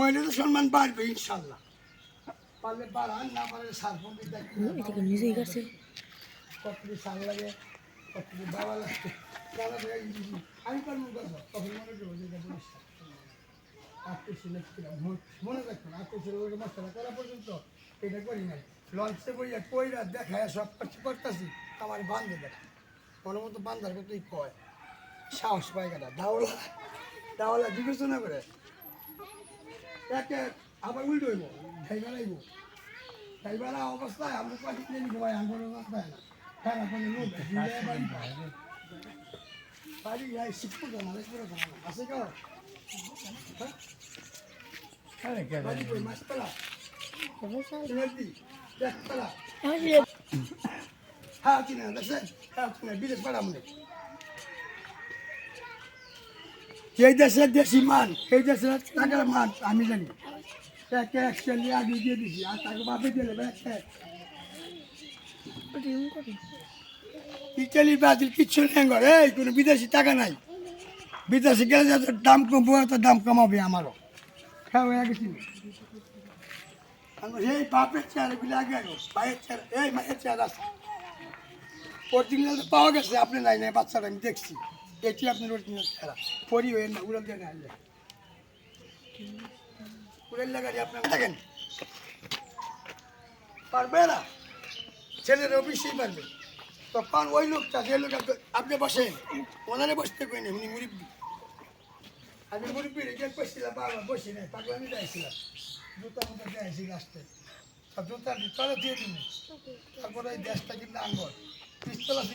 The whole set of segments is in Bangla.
মহিলাদের সম্মান বাড়বে ইনশাল্লাহ। পারলে বাড়ান না পারলে এটাকে নিজেই কাটছে কতটি সার লাগে কতটি বাবা লাগে বাবা লাগে আমি পারব করব তখন মনে করব যে এটা পরিষ্কার আত্মীয় ছিল মনে রাখতো আত্মীয় ছিল ওই মশলা করা পর্যন্ত এটা করি নাই। লঞ্চে বইয়া কইরা দেখায় সব কিছু করতেছি আমার বান্ধে দেখা মনের মতো বান্ধার কয়। সাহস পায় কেনা দাওলা দাওলা বিবেচনা করে একে আবার উল্টো হইব ঢাইবা লাগবো ঢাইবালা অবস্থায় আমরা পাখি কিনে নিতে পারি আমার অবস্থায়। না খারাপ হলে লোক বাড়ি যাই শিখব কেন অনেক করে কেন আছে কেন সিমেন্টি একতলা হ্যাঁ কিনা দেখছেন? হ্যাঁ কিনা বিদেশ পাড়া মনে। এই দেশের দেশি মান, এই দেশের টাকার মান, আমি জানি। একে একচল্লি আগে দিয়ে দিছি, আর তাকে বাপে দিলে ইটালি ব্রাজিল কিচ্ছু নেই ঘরে, এই কোনো বিদেশি টাকা নাই। বিদেশি গেলে যত দাম কমবো, তত দাম কমাবে আমারও। হ্যাঁ হয়ে গেছি। এই বাপের চেয়ার এগুলো আগে ভাইয়ের চেয়ার, এই মায়ের চেয়ার আছে। অরিজিনাল পাওয়া গেছে, আপনি নাই নাই, বাচ্চাটা আমি দেখছি। এটি আপনার অরিজিনাল চেহারা পরি হয়ে না, উড়াল দিয়ে আনলে উড়াল লাগারি আপনার দেখেন পারবে না। ছেলের অবশ্যই পারবে। তখন ওই লোকটা, যে লোক আপনি বসেন ওনারে বসতে কই না উনি মুরব্বী। আমি মুরব্বী রেখে বসছিলাম বাবা, বসি নাই পাগলামি যাইছিলাম। জুতা মতো যাইছি লাস্টে। আর জুতা তলে দিয়ে দিন তারপরে ওই গ্যাসটা কিন্তু আনবর পিস্তল আছে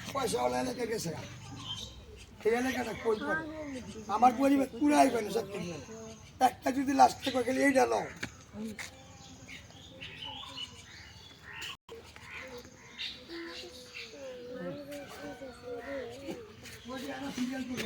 কিছু পয়সা ওলা এলাকা গেছে। এই এলাকাটা কই করে? আমার পরিবার পুরাই করে সত্যি। একটা যদি লাস্টে করে গেলে এইটা লও সিরিয়াল করে